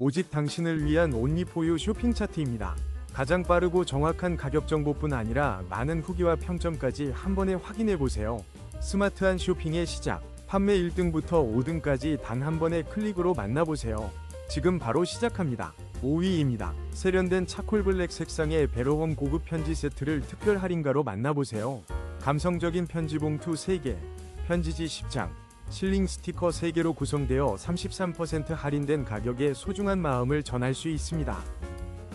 오직 당신을 위한 온리포유 쇼핑 차트입니다. 가장 빠르고 정확한 가격 정보뿐 아니라 많은 후기와 평점까지 한 번에 확인해 보세요. 스마트한 쇼핑의 시작. 판매 1등부터 5등까지 단 한 번의 클릭으로 만나보세요. 지금 바로 시작합니다. 5위입니다. 세련된 차콜 블랙 색상의 베로홈 고급 편지 세트를 특별 할인가로 만나보세요. 감성적인 편지 봉투 3개, 편지지 10장, 실링 스티커 3개로 구성되어 33% 할인된 가격에 소중한 마음을 전할 수 있습니다.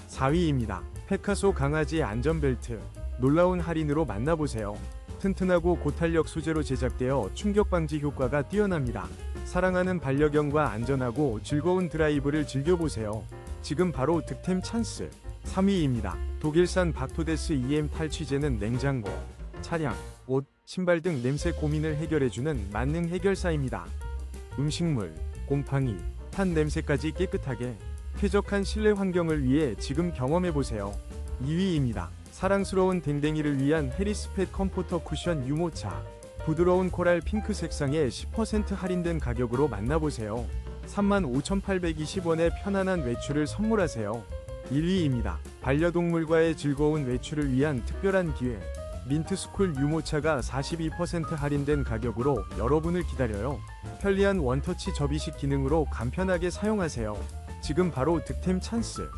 4위입니다. 페카소 강아지 안전벨트. 놀라운 할인으로 만나보세요. 튼튼하고 고탄력 소재로 제작되어 충격 방지 효과가 뛰어납니다. 사랑하는 반려견과 안전하고 즐거운 드라이브를 즐겨보세요. 지금 바로 득템 찬스. 3위입니다. 독일산 박토데스 EM 탈취제는 냉장고, 차량, 옷, 신발 등 냄새 고민을 해결해주는 만능 해결사입니다. 음식물, 곰팡이, 탄 냄새까지 깨끗하게 쾌적한 실내 환경을 위해 지금 경험해보세요. 2위입니다. 사랑스러운 댕댕이를 위한 해리스펫 컴포터 쿠션 유모차. 부드러운 코랄 핑크 색상에 10% 할인된 가격으로 만나보세요. 35,820원의 편안한 외출을 선물하세요. 1위입니다. 반려동물과의 즐거운 외출을 위한 특별한 기회. 민트스쿨 유모차가 42% 할인된 가격으로 여러분을 기다려요. 편리한 원터치 접이식 기능으로 간편하게 사용하세요. 지금 바로 득템 찬스.